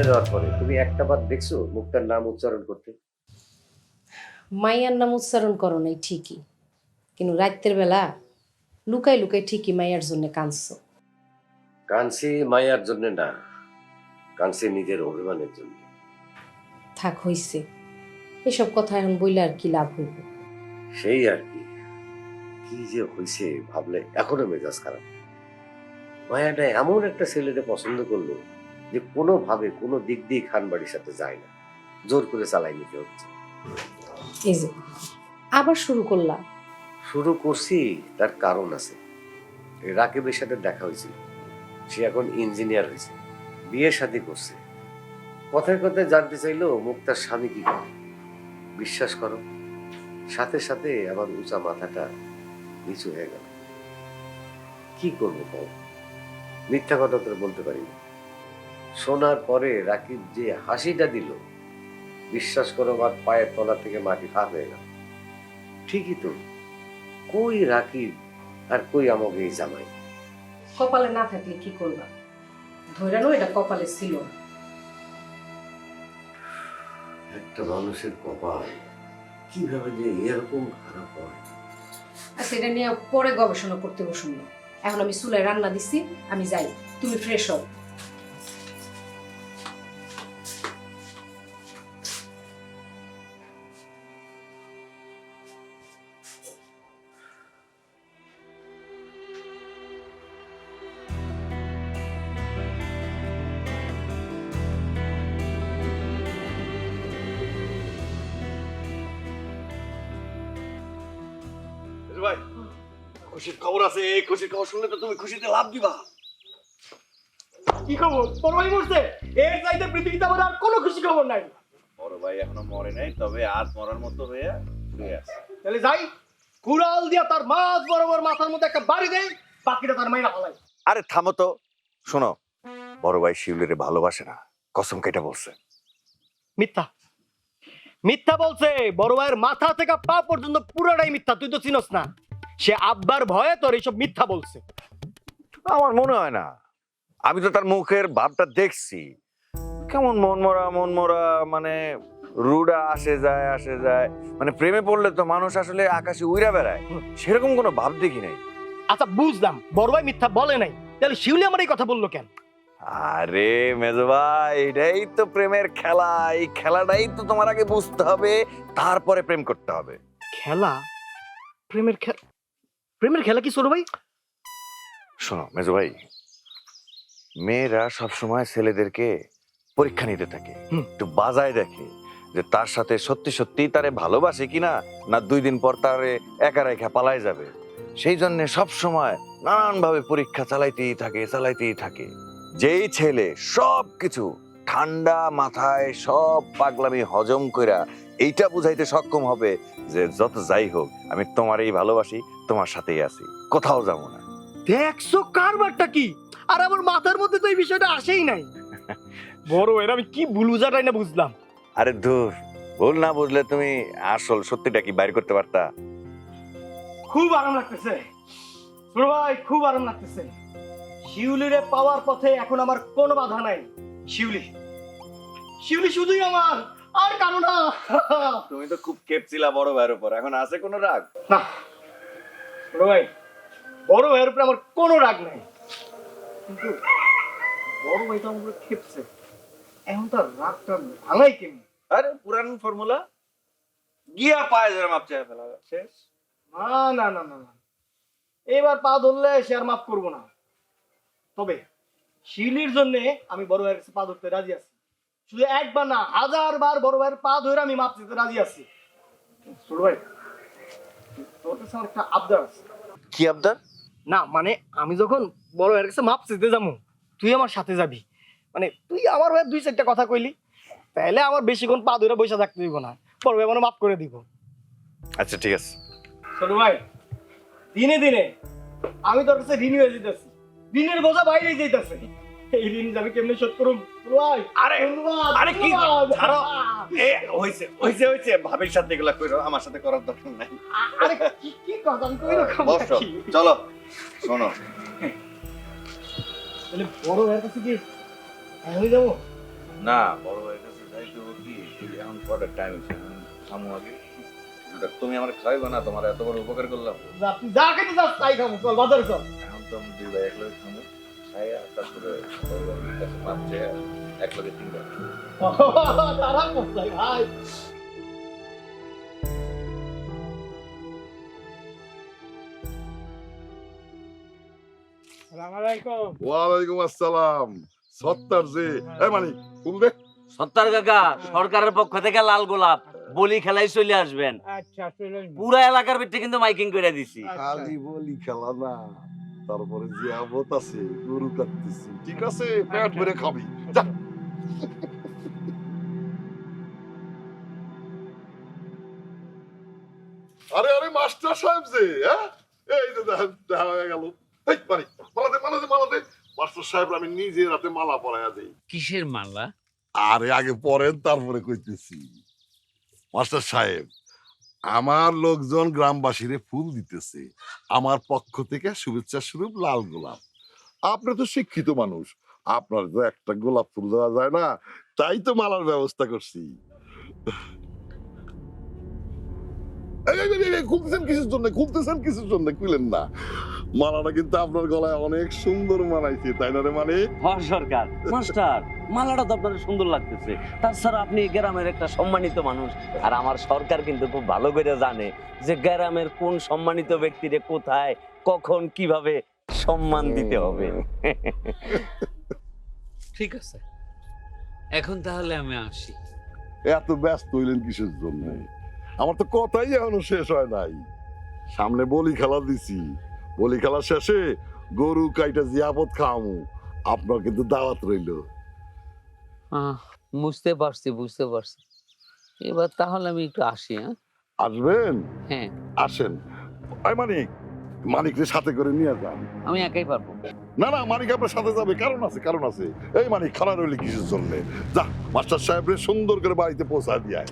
চলে যাওয়ার পরে তুমি একটা বার দেখছ মুক্তার নাম উচ্চারণ করতে? মাইয়ার নাম উচ্চারণ করো নাই ঠিকই। কিন্তু রাত্রের বেলা লুকাই লুকাই ঠিকই মাইয়ার জন্য কাঁদছো। কানসি মায়ার জন্য না কানসি নিজের অভিমানের জন্য। থাক হইছে। এসব কথা এখন বইলে আর কি লাভ হইব? সেই আর কি। কি যে হইছে ভাবলে এখনও মেজাজ খারাপ। মায়াটা এমন একটা ছেলেকে পছন্দ করল যে কোনোভাবে কোনো দিক দিয়ে খান বাড়ির সাথে যায় না। জোর করে চালাই নিতে হচ্ছে। এই যে আবার শুরু করলাম শুরু করছি তার কারণ আছে। রাকিবের সাথে দেখা হয়েছিল। সে এখন ইঞ্জিনিয়ার হয়েছে। বিয়ে শাদী করছে। কথায় কথায় জানতে চাইলো মুক্তার স্বামী কি করে? বিশ্বাস করো সাথে সাথে আমার উঁচা মাথাটা নিচু হয়ে গেল। কি করব কও মিথ্যা কথা তো বলতে পারি না শোনার পরে রাকিব যে হাসিটা দিল বিশ্বাস করো আমার পায়ের তলা থেকে মাটি ফা হয়ে গেল। ঠিকই তো কই রাকিব আর কই আমাকে এই জামাই? কপালে না থাকলে কি করবা? ধৈরানো এটা কপালে ছিল না। একটা মানুষের কপাল কীভাবে যে এরকম খারাপ হয়? আর সেটা নিয়ে পরে গবেষণা করতে বসুন এখন আমি চুলায় রান্না দিছি আমি যাই। তুমি ফ্রেশ হও। খুশির খবর শুনলে তো তুমি খুশিতে লাভ দিবা। কি খবর? তোর ভাই মরছে? এর চাইতে পৃথিবীতে আমার আর কোনো খুশি খবর নাই। বড় ভাই এখনও মরে নাই তবে আজ মরার মতো হয়ে শুয়ে আছে। তাহলে যাই কুড়াল দিয়া তার মাছ বরাবর মাথার মধ্যে একটা বাড়ি দেয় বাকিটা তার মাইরা হালাই আরে থামো তো। শোনো বড় ভাই শিউলিরে ভালোবাসে না কসম কেটে বলছে। মিথ্যা। মিথ্যা বলছে বড় ভাইয়ের মাথা থেকে পা পর্যন্ত পুরোটাই মিথ্যা তুই তো চিনস না। সে আব্বার ভয়ে তোর এইসব মিথ্যা বলছে। আমার মনে হয় না। আমি তো তার মুখের ভাবটা দেখছি। কেমন মন মরা মন মরা মানে রুডা আসে যায় আসে যায়। মানে প্রেমে পড়লে তো মানুষ আসলে আকাশে উইরা বেড়ায়। সেরকম কোনো ভাব দেখি নাই। আচ্ছা বুঝলাম। বড় ভাই মিথ্যা বলে নাই। তাহলে শিউলি আমার এই কথা বলল কেন? আরে মেজবা এটাই তো প্রেমের খেলা। এই খেলাটাই তো তোমার আগে বুঝতে হবে তারপরে প্রেম করতে হবে। খেলা? প্রেমের খেলা প্রেমের খেলা কি ছোট ভাই? শোনো মেজো ভাই মেয়েরা সবসময় ছেলেদেরকে পরীক্ষা নিতে থাকে। একটু বাজায় দেখে যে তার সাথে সত্যি সত্যি তারে ভালোবাসে কিনা না দুই দিন পর তারে একা রেখা পালায় যাবে। সেই জন্য সব সময় নানান ভাবে পরীক্ষা চালাইতেই থাকে চালাইতেই থাকে। যেই ছেলে সব কিছু ঠান্ডা মাথায় সব পাগলামি হজম কইরা এইটা বুঝাইতে সক্ষম হবে যে যত যাই হোক আমি তোমারই ভালোবাসি তোমার সাথেই আছি। কোথাও যাব না। দেখছ কারবারটা কি? আর আমার মাথার মধ্যে তো এই বিষয়টা আসেই নাই। বড় এর আমি কি বুলুজাটাই না বুঝলাম। আরে দূর ভুল না বুঝলে তুমি আসল সত্যিটা কি বাইর করতে পারতা? খুব আরাম লাগতেছে। ছোট ভাই খুব আরাম লাগতেছে। শিউলিরে পাওয়ার পথে এখন আমার কোনো বাধা নাই। শিউলি। শিউলি শুধুই আমার। আর কারও না। তুমি তো খুব কেপছিলা বড় ভাইয়ের উপর। এখন আছে কোনো রাগ? না। ছোট ভাই বড় ভাইয়ের উপরে আমার কোনো রাগ নাই। কিন্তু বড় ভাই তো আমার উপরে খেপছে এখন তার রাগটা ভাঙাই কেমনি? আরে পুরান ফর্মুলা? গিয়া পায় যারা মাপ চায় ফেলা। শেষ? না না না না না। এবার পা ধরলে সে আর মাফ করব না। তবে শিউলির জন্য আমি বড় ভাইয়ের কাছে পা ধরতে রাজি আছি। শুধু একবার না হাজার বার বড় ভাইয়ের পা ধরে আমি মাপ দিতে রাজি আছি। ছোট ভাই তোর কাছে আমার একটা আবদার আছে। কি আবদার? না মানে আমি যখন বড় ভাইয়ের কাছে মাপ চেতে যাব তুই আমার সাথে যাবি। মানে তুই আমার ভাইয়ের দুই চারটা কথা কইলি তাহলে আমার বেশিক্ষণ পা ধরে বসে থাকতে দিব না। বড় ভাই মানে মাফ করে দিব। আচ্ছা ঠিক আছে। ছোট ভাই দিনে দিনে আমি তোর কাছে ঋণী হয়ে যেতেছি। ঋণের বোঝা বাইরে যেতেছে। এই ঋণ আমি কেমনে শোধ করুম? ভাই আরে, আরে কি ধন্যবাদ। এ হইছে হইছে হইছে। ভাবির সাথে এগুলা কইরো আমার সাথে করার দরকার নাই। আরে কি কি কথা আমি কই বসো চলো শোনো। তাহলে বড় ভাইয়ের কাছে কি হ্যাঁ যাব? না বড় ভাইয়ের কাছে যাইতে হবে কি? এখন পরে টাইম থামো আগে। তুমি আমার খাইবে না তোমার এত বড় উপকার করলাম। যা, তুই যা খেতে যাস তাই খাব চল বাজারে চল। এখন তো আমি দুই ভাই একলগে খামো খাইয়া তারপরে বড় কাছে মাপ চেয়ে একলগে তিনবার তারা কোথায় ভাই? ওয়ালাইকুম আসসালাম। সত্তার এ মানি সত্তার কাকা সরকারের পক্ষ থেকে লাল গোলাপ বলি খেলাই চলে আসবেন। আচ্ছা পুরা এলাকার ভিতরে কিন্তু মাইকিং করে দিছি। খালি বলি খেলা না। তারপরে যে আবত আছে গরু কাটতেছি। ঠিক আছে পেট ভরে খাবি। যা। আরে আরে মাস্টার সাহেব যে হ্যাঁ? এই যে দেখা- হয়ে গেল। এই মানি মালা দে মালা দে মালা দে। মাস্টার সাহেব আমি নিজে রাতে মালা পরাইয়া দেই। কিসের মালা? আরে আগে পড়েন তারপরে কইতেছি। মাস্টার সাহেব আমার লোকজন গ্রামবাসীরে ফুল দিতেছে। আমার পক্ষ থেকে শুভেচ্ছা স্বরূপ লাল গোলাপ। আপনি তো শিক্ষিত মানুষ। আপনার তো একটা গোলাপ ফুল দেওয়া যায় না। তাই তো মালার ব্যবস্থা করছি। খুলতেছেন কিসের জন্য? খুলতেছেন কিসের জন্য? খুলেন না। মালাটা কিন্তু আপনার গলায় অনেক সুন্দর মানাইছে তাই না রে মানে? হ সরকার মাস্টার মালাটা তো আপনার সুন্দর লাগতেছে। তাছাড়া আপনি গ্রামের একটা সম্মানিত মানুষ আর আমার সরকার কিন্তু খুব ভালো করে জানে যে গ্রামের কোন সম্মানিত ব্যক্তিরে কোথায় কখন কীভাবে সম্মান দিতে হবে। ঠিক আছে এখন তাহলে আমি আসি। এত ব্যস্ত হইলেন কিসের জন্য? আমার তো কথাই এখনও শেষ হয় নাই। সামনে বলি খেলা দিছি। বলি খেলা শেষে গরু কাইটা জিয়াপত খাওয়ামু। আপনার কিন্তু দাওয়াত রইল। বুঝতে পারছি বুঝতে পারছি। এবার তাহলে আমি একটু আসি হ্যাঁ? আসবেন? হ্যাঁ। আসেন। আই মানিক মানিককে সাথে করে নিয়ে যান। আমি একাই পারব। না না মানিক আপনার সাথে যাবে। কারণ আছে কারণ আছে। এই মানিক খানা রইলে কিসের জন্য। যা মাস্টার সাহেবরে সুন্দর করে বাড়িতে পৌঁছা দিয়ে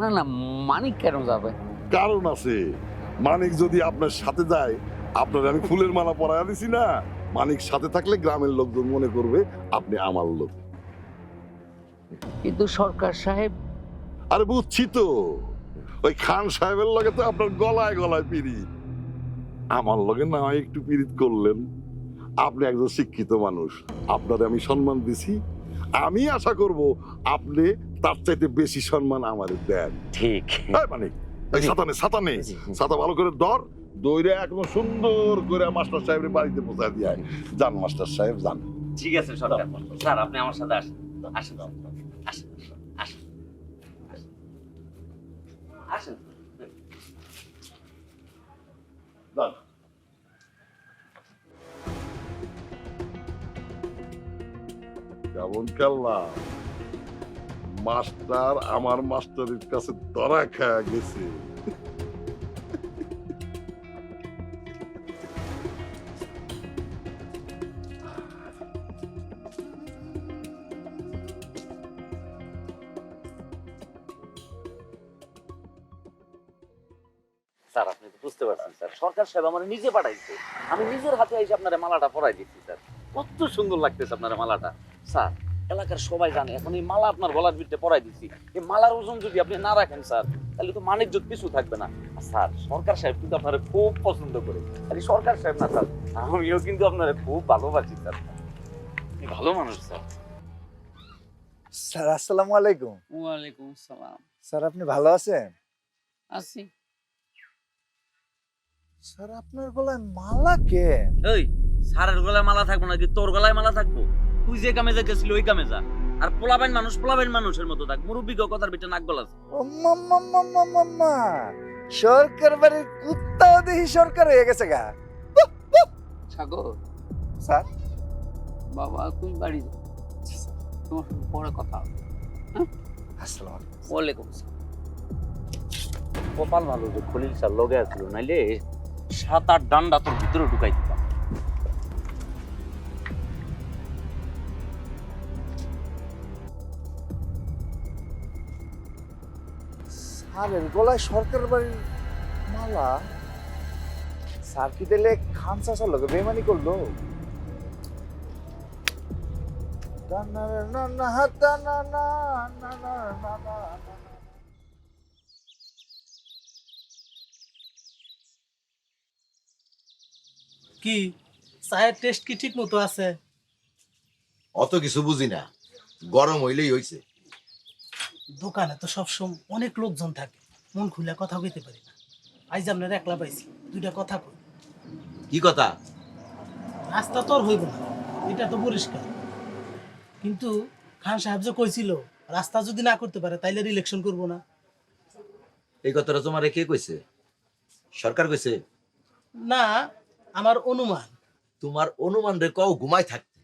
না না মানিক কেন যাবে? কারণ আছে। মানিক যদি আপনার সাথে যায় আপনার আমি ফুলের মালা পরাইয়া দিছি না। মানিক সাথে থাকলে গ্রামের লোকজন মনে করবে আপনি আমার লোক। কিন্তু সরকার সাহেব আরে বুঝছি তো। ওই খান সাহেবের লগে তো আপনার গলায় গলায় পিরিত আমার লগে না হয় একটু পিরিত করলেন। আপনি একজন শিক্ষিত মানুষ। আপনারে আমি সম্মান দিছি। আমি আশা করব আপনি তার চাইতে বেশি সম্মান আমাদের দেন। ঠিক। এই সাতানে সাতানে। ছাতা ভালো করে ধর। দৌড়ে একদম সুন্দর করে মাস্টার সাহেবের বাড়িতে পৌঁছায় দিয়ে যান মাস্টার সাহেব যান। ঠিক আছে সরকার। স্যার আপনি আমার সাথে আসেন আসেন আসেন আসেন। আসেন। যান। কেমন খেললা? মাস্টার আমার মাস্টারের কাছে ধরা খায়া গেছে। স্যার সরকার সাহেব আমার নিজে পাঠাইছে। আমি নিজের হাতে এসে আপনার মালাটা পরাই দিচ্ছি স্যার। কত সুন্দর লাগতেছে আপনার মালাটা। স্যার এলাকার সবাই জানে এখন এই মালা আপনার গলার ভিতরে পরাই দিচ্ছি। এই মালার ওজন যদি আপনি না রাখেন স্যার তাহলে তো মানিজ্য কিছু থাকবে না। স্যার সরকার সাহেব কিন্তু আপনারা খুব পছন্দ করে। খালি সরকার সাহেব না স্যার আমিও কিন্তু আপনারা খুব ভালোবাসি স্যার। আপনি ভালো মানুষ স্যার। স্যার আসসালামু আলাইকুম। ওয়ালাইকুম সালাম স্যার আপনি ভালো আছেন? আসি স্যার আপনার গলায় মালা কে? এই স্যারের গলায় মালা থাকব নাকি? তোর গলায় মালা থাকব? তুই যে কামে যা গেছিলি ওই কামে যা। আর পোলাবাইন মানুষ পোলাবাইন মানুষের মতো থাক। মুরব্বী কথার ভিতরে নাক গলা ও মাম্মা মাম্মা মাম্মা সরকার বাড়ির কুত্তাও দেখি সরকার হয়ে গেছে গা। সাগর। স্যার? বাবা তুমি বাড়ি? যাও তোমার পরে কথা হবে। আসসালামু আলাইকুম। ওয়ালাইকুম আসসালাম। কপাল ভালো যে খলিল স্যার লগে আসলো। নাইলে সাত আট ডান্ডা তোর ভিতরে ঢুকাই দিতাম স্যারের গলায় সরকার বাড়ির মালা স্যার কি দিলে খান চাষার লোকে বেমানি করল না না না না না না না না না কি? চায়ের টেস্ট কি ঠিক মতো আছে? অত কিছু বুঝি না। গরম হইলেই হইছে। দোকানে তো সবসময় অনেক লোকজন থাকে। মন খুলে কথা কইতে পারি না। আইজ আপনার একলা পাইছি। দুইটা কথা কই। কি কথা? রাস্তা তোর হইব না। এটা তো পরিষ্কার। কিন্তু খান সাহেব যে কইছিল রাস্তা যদি না করতে পারে তাইলে ইলেকশন করব না। এই কথাটা তোমারে কে কইছে? সরকার কইছে? না আমার অনুমান। তোমার অনুমান রে কও ঘুমাই থাকতে।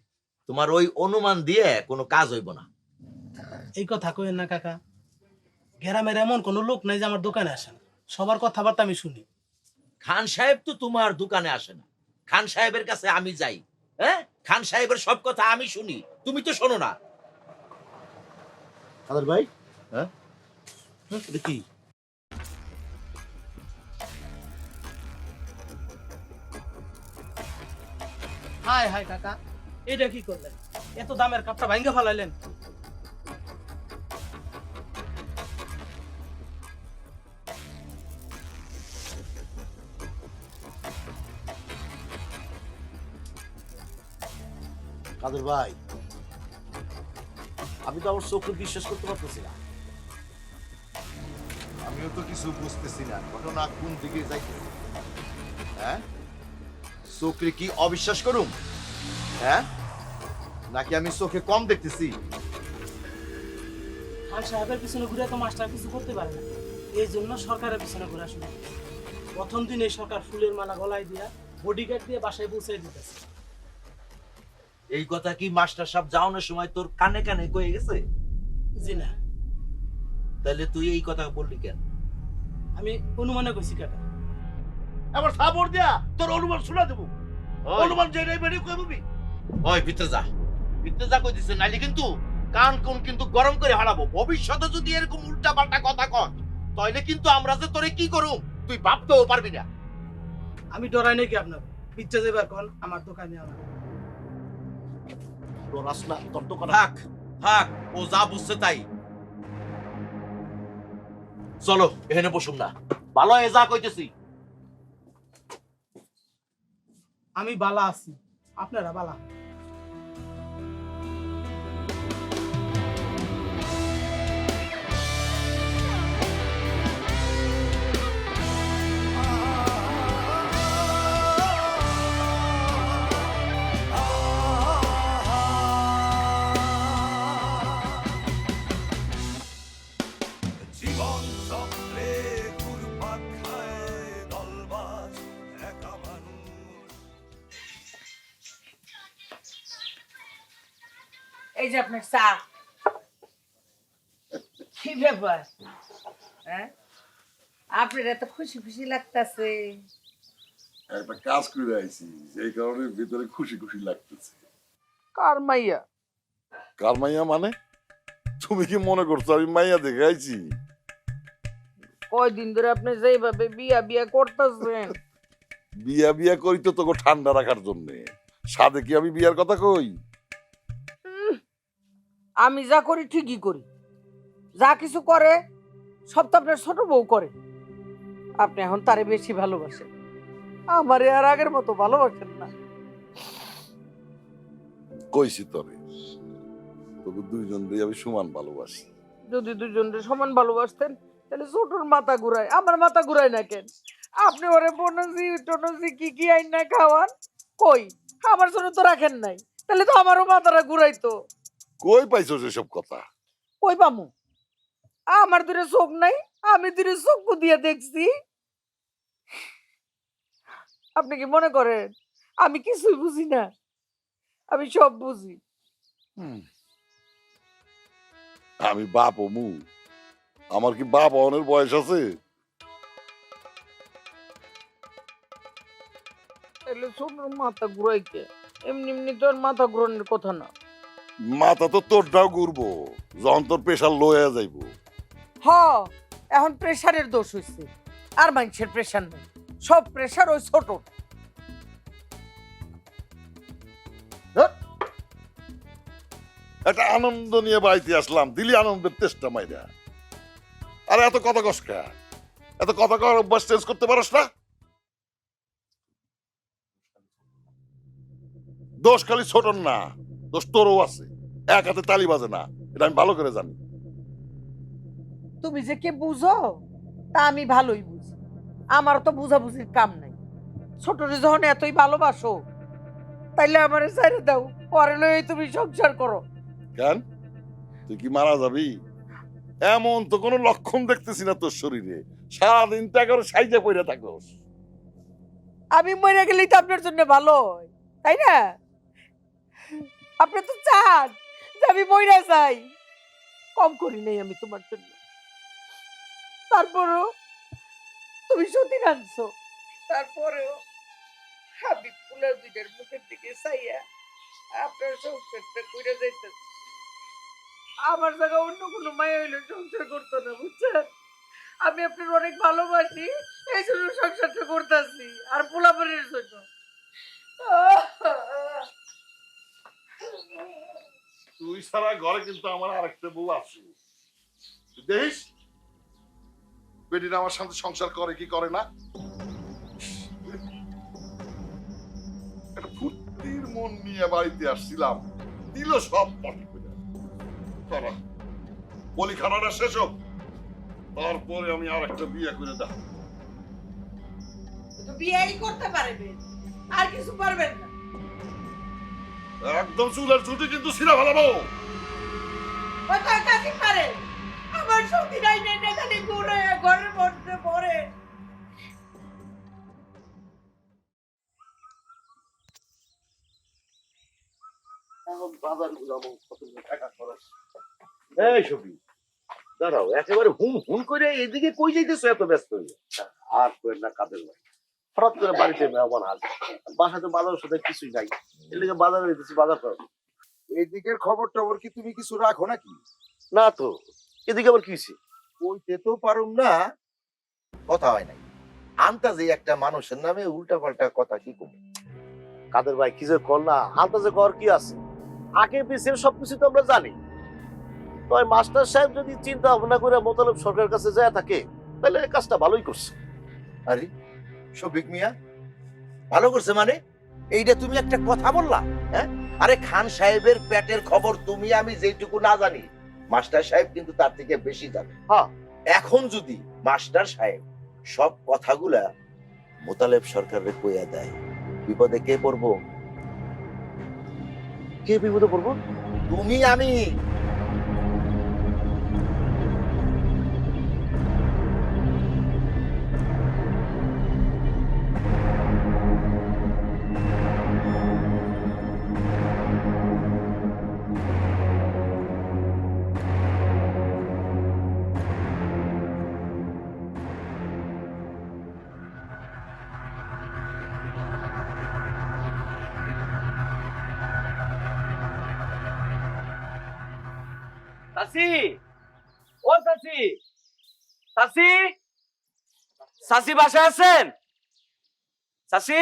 তোমার ওই অনুমান দিয়ে কোনো কাজ হইব না। এই কথা কইেন না কাকা। গ্রামের এমন কোনো লোক নাই যে আমার দোকানে আসে না। সবার কথাবার্তা আমি শুনি। খান সাহেব তো তোমার দোকানে আসে না। খান সাহেবের কাছে আমি যাই। হ্যাঁ? খান সাহেবের সব কথা আমি শুনি। তুমি তো শোনো না। কাদের ভাই? হ্যাঁ? হ্যাঁ, কি? হায় হায় কাকা। এটা কি করলেন? এত দামের কাপটা ভাঙ্গে ফেলাইলেন। কাদের ভাই? আমি তো আমার চোখে বিশ্বাস করতে পারতেছি না। আমিও তো কিছু বুঝতেছি না। ঘটনা কোন দিকে যাইতেছে? হ্যাঁ? চোখে কি অবিশ্বাস করুম? হ্যাঁ? নাকি আমি চোখে কম দেখতেছি? খান সাহেবের পিছনে ঘুরে তো মাস্টার কিছু করতে পারে না। এই জন্য সরকারের পিছনে ঘুরে আসলে প্রথম দিন এই সরকার ফুলের মালা গলায় দিয়া বডিগার্ড দিয়ে বাসায় পৌঁছে দিতেছে। এই কথা কি মাস্টার সাহেব যাওয়ানোর সময় তোর কানে কানে কয়ে গেছে? জি না। তাহলে তুই এই কথা বললি কেন? আমি অনুমানে কইছি কাকা আমার সাবর দিয়া তোর অনুমান শোনা দেবো। অনুমান যে নাই বেরিয়ে কই ওই ভিতরে যা ভিতরে যা কই দিছে নাইলে কিন্তু কান কোন কিন্তু গরম করে হারাবো। ভবিষ্যতে যদি এরকম উল্টা পাল্টা কথা কর তাইলে কিন্তু আমরা যে তোরে কি করুম তুই ভাবতেও পারবি না। আমি ডরাই নাকি আপনার? পিজ্জা যাবার কোন আমার দোকানে আমার ডরাস না তোর দোকান থাক থাক ও যা বুঝছে তাই। চলো এখানে বসুন না। ভালো হয়ে যা কইতেছি। আমি বালা আছি। আপনারা বালা। এই যে আপনার চা। কি ব্যাপার? হ্যাঁ? আপনার এত খুশি খুশি লাগতাছে। একটা কাজ করে আইছি সেই কারণে ভিতরে খুশি খুশি লাগতেছে। কার মাইয়া? কার মাইয়া মানে? তুমি কি মনে করছ আমি মাইয়া দেখে আইছি? কয়দিন ধরে আপনি যেভাবে বিয়া বিয়া করতেছেন। বিয়া বিয়া করি তো তোকে ঠান্ডা রাখার জন্য। সাদে কি আমি বিয়ার কথা কই? আমি যা করি ঠিকই করি। যা কিছু করে সব তো আপনার ছোট বউ করে। আপনি এখন তারে বেশি ভালোবাসেন। আমার আর আগের মতো ভালোবাসেন না। কইছি তোরে তোকে দুইজন দিয়ে আমি সমান ভালোবাসি। যদি দুজনকে সমান ভালোবাসতেন তাহলে ছোটর মাথা ঘুরায় আমার মাথা ঘুরায় না কেন? আপনি ওরে বনজি টনজি কি কি আইন না খাওয়ান? কই আমার জন্য তো রাখেন নাই তাহলে তো আমারও মাথাটা ঘুরাইতো। কই পাইছো সেসব কথা? কই পামু আমার দূরে চোখ নাই আমি দূরে চক্ষু দিয়ে দেখছি। আপনি কি মনে করেন? আমি কিছুই বুঝি না। আমি সব বুঝি। আমি বাপ মু। আমার কি বাপ হওয়ার বয়স আছে? তাহলে ছোটর মাথা ঘুরাইকে এমনি এমনি তো আর মাথা ঘুরানোর কথা না। মাথা তো তোরটাও ঘুরবো যখন তোর প্রেশার লো হয়ে যাইবো। হ এখন প্রেশারের দোষ হয়েছে আর মানুষের প্রেশার নেই সব প্রেশার ওই ছোট। একটা আনন্দ নিয়ে বাড়িতে আসলাম দিলি আনন্দের চেষ্টা মাইরা। আরে এত কথা কস এত কথা কর অভ্যাস চেঞ্জ করতে পারস না? দোষ খালি ছোট না। দোষ তোরও আছে। এক হাতে তালি বাজে না এটা আমি ভালো করে জানি। তুমি যে কে বুঝো তা আমি ভালোই বুঝি। আমার তো বুঝাবুঝির কাম নাই। ছোটরে যখন এতই ভালোবাসো তাইলে আমার ছেড়ে দাও পরে তুমি সংসার করো। কেন? তুই কি মারা যাবি? এমন তো কোনো লক্ষণ দেখতেছি না তোর শরীরে। সারাদিন তো একেবারে সাইজে পড়ে থাকোস। আমি মরে গেলেই তো আপনার জন্য ভালো তাই না? আপনি তো চান যে আমি মরে যাই। কম করি নাই আমি তোমার জন্য। তারপরও তুমি সতী আনছো। তারপরেও আমি ফুলের দুইটার মুখের দিকে চাইয়া আপনার সংসারটা করে যাইতেছি। আমার জায়গা অন্য কোনো মায়া হইলে সংসার করতো না, বুঝছেন? আমি আপনার অনেক ভালোবাসি, এই জন্য সংসারটা করতেছি, আর পোলাপানের জন্য। তুই সারা ঘরে কিন্তু আমার আরেকটা বউ আছে। দেখিস? আমার সাথে সংসার করে, কি করে না? মন নিয়ে বাড়িতে আসছিলাম। দিল সব বলি খানাটা শেষ হোক, তারপরে আমি আর একটা বিয়ে করে দেখ বিয়েই করতে পারবেন আর কিছু পারবেন না। একদম চুলের ছুটি কিন্তু ছিঁড়া ভালাবো ওই তো কাজই পারে? আমার সত্যি নাই নেই না খালি ঘুরে ঘরের মধ্যে পড়ে। বাজার যাব কত টাকা খরচ। এই সবি দাঁড়াও একেবারে হুম হুম করে এদিকে কই যাইতেছো এত ব্যস্ত হয়ে আর করেন না কাদের ভাই হঠাৎ করে বাড়িতে মেহমান আসবে বাসাতে বাজার সাথে কিছুই নাই। এর লেগে বাজারে যেতেছি বাজার করো। এদিকের খবর টবর কি তুমি কিছু রাখো নাকি? না তো এদিকে আবার কি হইছে? কইতে তো পারুম না কথা হয় নাই। আন্তাজে একটা মানুষের নামে উল্টা পাল্টা কথা কি কম কাদের ভাই কি যে কর না আন্দাজে কর কি আছে? আগে পিছিয়ে সবকিছু তো আমরা জানি। তো ওই মাস্টার সাহেব যদি চিন্তা ভাবনা করে মোতালেব সরকারের কাছে যায় থাকে তাহলে কাজটা ভালোই করছে। আরে শফিক মিয়া ভালো করছে মানে? এইটা তুমি একটা কথা বললা হ্যাঁ? আরে খান সাহেবের পেটের খবর তুমি, আমি যেটুকু না জানি, মাস্টার সাহেব কিন্তু তার থেকে বেশি জানে। হ্যাঁ। এখন যদি মাস্টার সাহেব সব কথাগুলা মোতালেব সরকারের কইয়া দেয়, বিপদে কে পড়ব? কে বিপদে পড়ব? তুমি, আমি। চাচি ও চাচি চাচি চাচি বাসায় আছেন? চাচি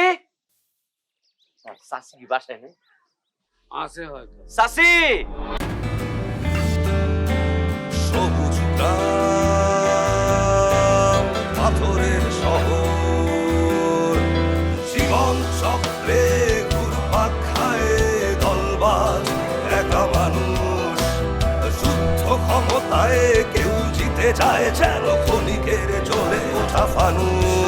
চাচি কি বাসায় নেই? আছে হয়তো। চাচি যায় যেন ক্ষণিকের জলে ওঠা ফানুষ